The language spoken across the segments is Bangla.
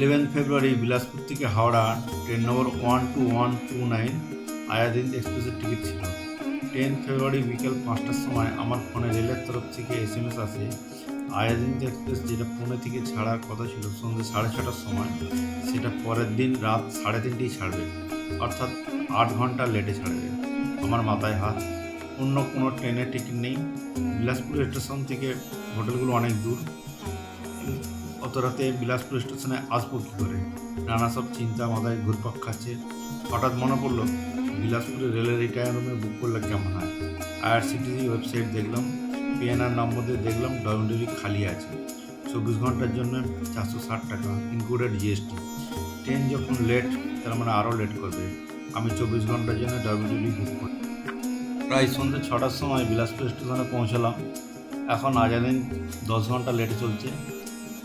ইলেভেন ফেব্রুয়ারি বিলাসপুর থেকে Howrah train number one two one two nine আয়াদিন এক্সপ্রেসের টিকিট ছিল। টেন ফেব্রুয়ারি বিকেল পাঁচটার সময় আমার ফোনে রেলের তরফ থেকে এস এম এস আসে আয়াদিন এক্সপ্রেস যেটা পুনে থেকে ছাড়ার কথা ছিল সন্ধ্যে সাড়ে ছটার সময়, সেটা পরের দিন রাত সাড়ে তিনটেই ছাড়বে, অর্থাৎ আট ঘণ্টা লেটে ছাড়বে। আমার মাথায় হাত, অন্য কোনো ট্রেনের টিকিট নেই। বিলাসপুর স্টেশন থেকে হোটেলগুলো অনেক দূর। অত রাতে বিলাসপুর স্টেশনে আসব কী করে? নানা সব চিন্তা মাথায় ঘুরপাক খাচ্ছে। হঠাৎ মনে পড়ল, বিলাসপুরে রেলের রিটায়ার বুক করলে কেমন হয়? আইআরসিটিসি ওয়েবসাইট দেখলাম পিএনআর নম্বর দিয়ে দেখলাম ডমিটরি খালি আছে। চব্বিশ ঘণ্টার জন্য চারশো ষাট টাকা ইনক্লুডেড জিএসটি ট্রেন যখন লেট তার মানে আরও লেট করবে। আমি চব্বিশ ঘণ্টার জন্য ডমিটরি বুক করি প্রায় সন্ধ্যে ছটার সময় বিলাসপুর স্টেশনে পৌঁছালাম। এখন আজাদিন দশ ঘণ্টা লেটে চলছে।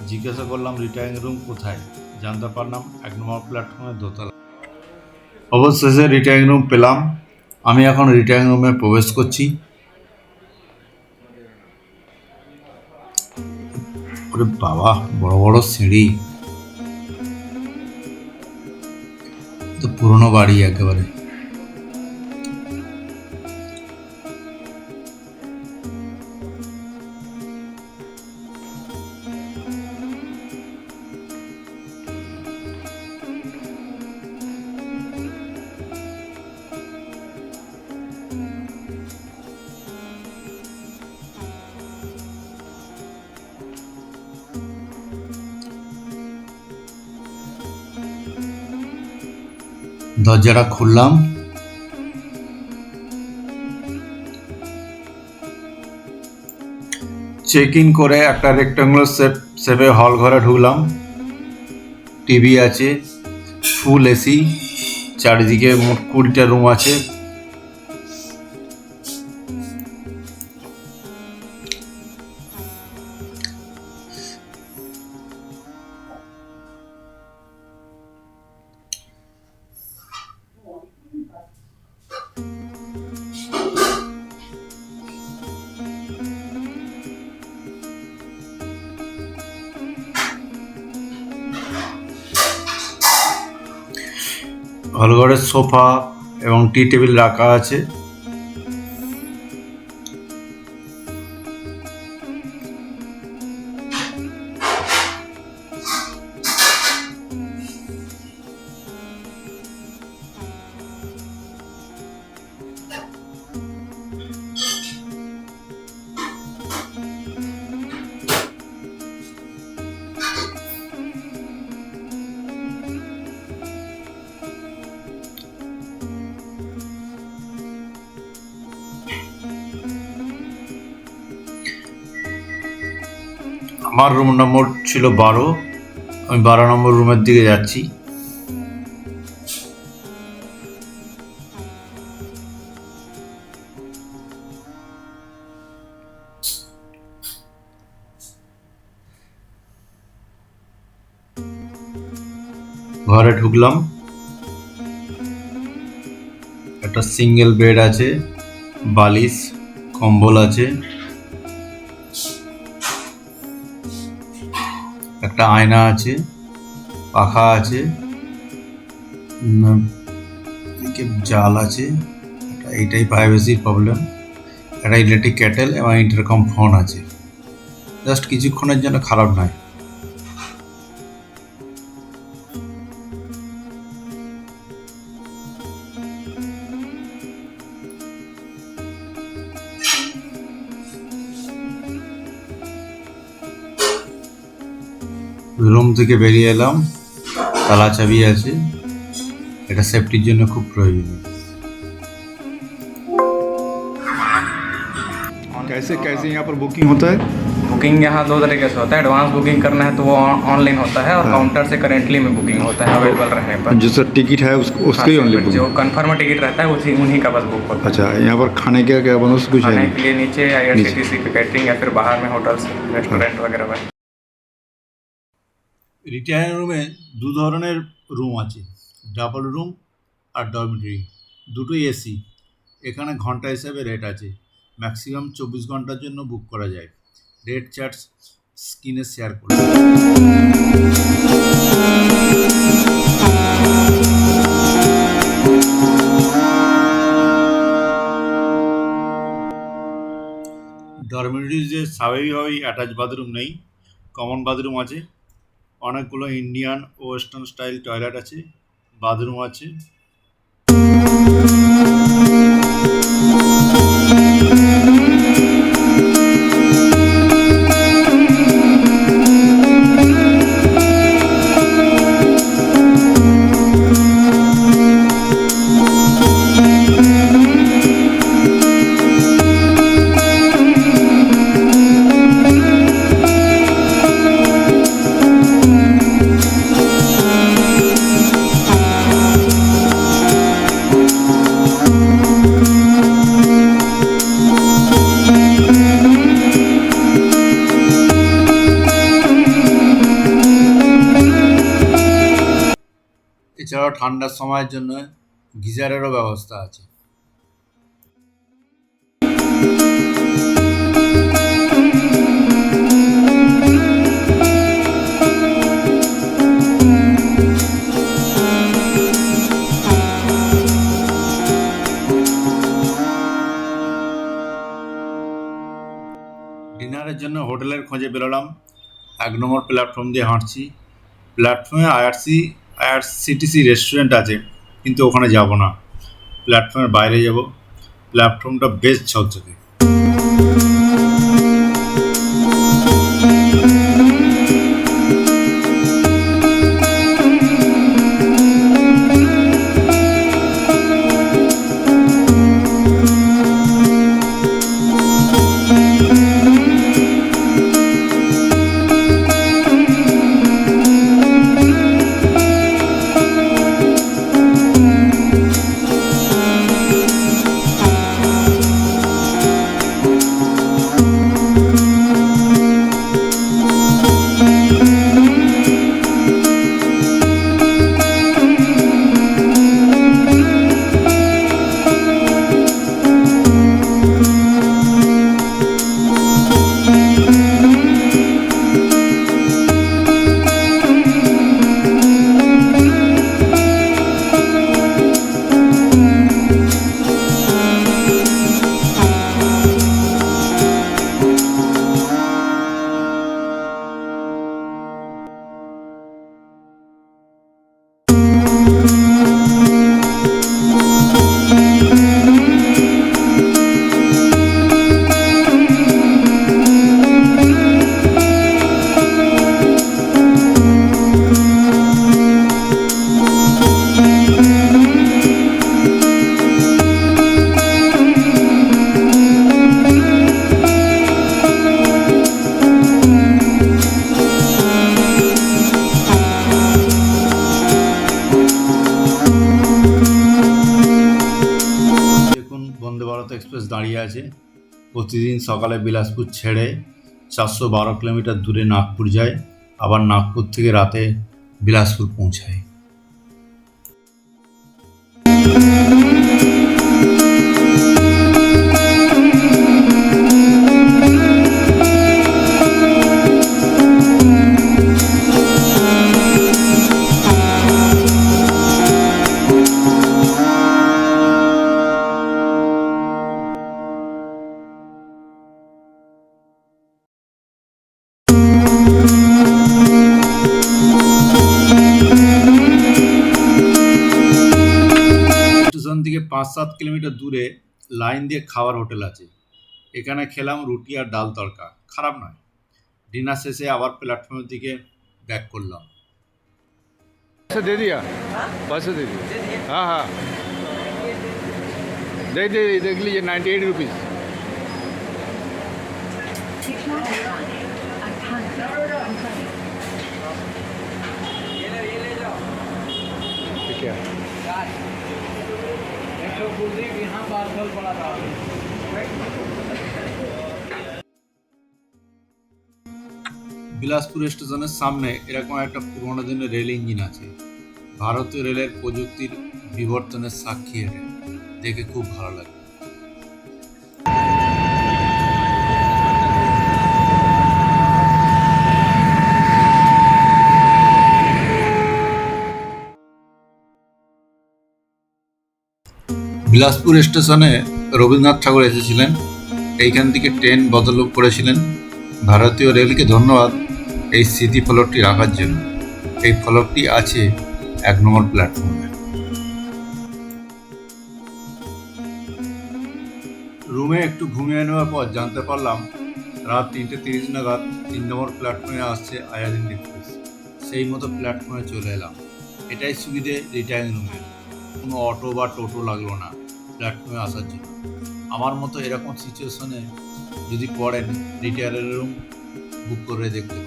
জিজ্ঞাসা করলাম, রিটায়ারিং রুম কোথায়? জানতে পারলাম, এক নম্বর প্ল্যাটফর্মে দোতলা। অবশেষে রিটায়ারিং রুম পেলাম। আমি এখন রিটায়ারিং রুমে প্রবেশ করছি। ওরে বাবা, বড় বড় সিঁড়ি। তো পুরনো বাড়ি একেবারে। দরজাটা খুললাম। চেক ইন করে একটা রেক্টাঙ্গুলার সেপ শেপে হল ঘরে ঢুকলাম। টিভি আছে ফুল এসি চারিদিকে মোট কুড়িটা রুম আছে। হলঘরের সোফা এবং টি টেবিল রাখা আছে। আমার রুম নম্বর ছিল বারো। আমি বারো নম্বর রুমের দিকে যাচ্ছি। ঘরে ঢুকলাম। একটা সিঙ্গেল বেড আছে, বালিশ, কম্বল আছে। একটা আয়না আছে, পাখা আছে জাল আছে এইটাই প্রাইভেসির প্রবলেম একটা ইলেকট্রিক ক্যাটেল এবং ইন্টারকম ফোন আছে। জাস্ট কিছুক্ষণের জন্য খারাপ নয়। রুম থেকে বেরিয়ে এলাম তালা চাবি আছে এটা সেফটির জন্য খুব প্রয়োজনীয় कैसे कैसे यहाँ पर बुकिंग होता है बुकिंग यहाँ दो तरीके से होता है एडवांस बुकिंग करना है तो वो ऑनलाइन होता है और हाँ। काउंटर से करेंटली में बुकिंग होता है अवेलेबल रहने पर जो सर टिकट है उस, उसका ही ओनली हाँ, जो बुकिंग कंफर्म टिकट रहता है उसी उन्हीं का बस बुक होता है अच्छा यहाँ पर खाने का क्या बंदोबस्त कुछ है खाने नहीं के लिए नीचे I R C T C catering या फिर बाहर में होटल्स रेस्टोरेंट वगैरह में রিটায়ারিং রুমে দু ধরনের রুম আছে। ডাবল রুম আর ডরমিটরি দুটোই এসি এখানে ঘণ্টা হিসাবে রেট আছে। ম্যাক্সিমাম চব্বিশ ঘণ্টার জন্য বুক করা যায়। রেট চার্টস স্ক্রিনে শেয়ার করুন। ডরমিটরিজে স্বাভাবিকভাবেই অ্যাটাচ বাথরুম নেই কমন বাথরুম আছে। অনেকগুলো ইন্ডিয়ান ওয়েস্টার্ন স্টাইল টয়লেট আছে বাথরুম আছে। ঠান্ডার সময়ের জন্য গিজারেরও ব্যবস্থা আছে। ডিনারের জন্য হোটেলের খোঁজে বেরোলাম। এক নম্বর প্ল্যাটফর্ম দিয়ে হাঁটছি। প্ল্যাটফর্মে আইআরসি আইআরসিটিসি রেস্টুরেন্ট আছে কিন্তু ওখানে যাব না। প্ল্যাটফর্মের বাইরে যাব। প্ল্যাটফর্মটা বেশ ঝকঝকে দাঁড়িয়ে আছে। প্রতিদিন সকালে বিলাসপুর ছেড়ে চারশো বারো কিলোমিটার দূরে নাগপুর যায়, আবার নাগপুর থেকে রাতে বিলাসপুর পৌঁছায়। পাঁচ সাত কিলোমিটার দূরে লাইন দিয়ে খাওয়ার হোটেল আছে এখানে খেলাম রুটি আর ডাল তড়কা খারাপ নয় ডিনার শেষে আবার প্ল্যাটফর্মের দিকে ব্যাক করলাম पैसे दे दिया पैसे दे दिया हाँ हाँ दे दे देख लीजिए नाइन्टी एट रुपीज़ ठीक है বিলাসপুর স্টেশনের সামনে এরকম একটা পুরোনো দিনের রেল ইঞ্জিন আছে। ভারতীয় রেলের প্রযুক্তির বিবর্তনের সাক্ষী এটা। দেখে খুব ভালো লাগে। বিলাসপুর স্টেশনে রবীন্দ্রনাথ ঠাকুর এসেছিলেন। এইখান থেকে ট্রেন বদল করেছিলেন। ভারতীয় রেলকে ধন্যবাদ এই স্মৃতি ফলকটি রাখার জন্য। এই ফলকটি আছে এক নম্বর প্ল্যাটফর্মে। রুমে একটু ঘুমিয়ে নেওয়ার পর জানতে পারলাম, রাত তিনটে তিরিশ নাগাদ তিন নম্বর প্ল্যাটফর্মে আসছে আয়াদিন এক্সপ্রেস। সেই মতো প্ল্যাটফর্মে চলে এলাম। এটাই সুবিধে রিটায়ারিং রুমের কোনো অটো বা টোটো লাগল না। প্ল্যাটফর্মে আসার জন্য। আমার মতো এরকম সিচুয়েশনে যদি পড়েন রিটায়ারের রুম বুক করে দেখতে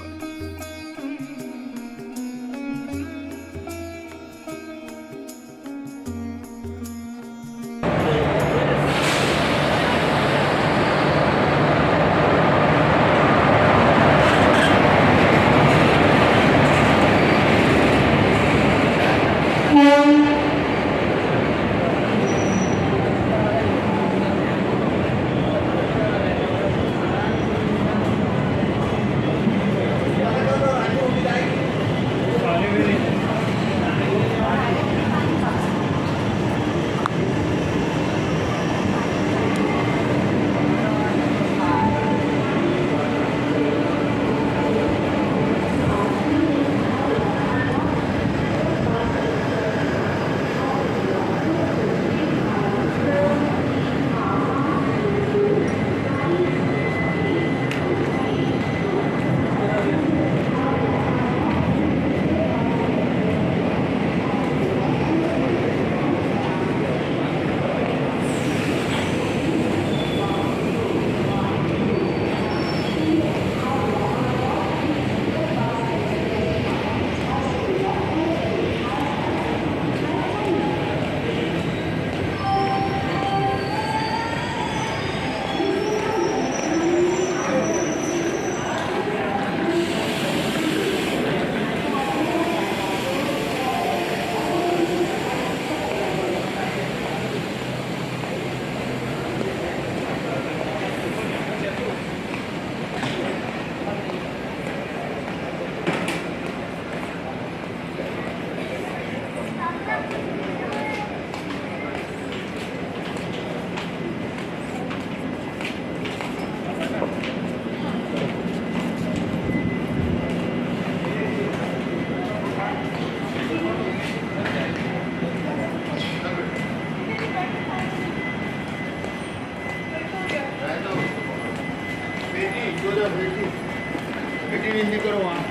કરો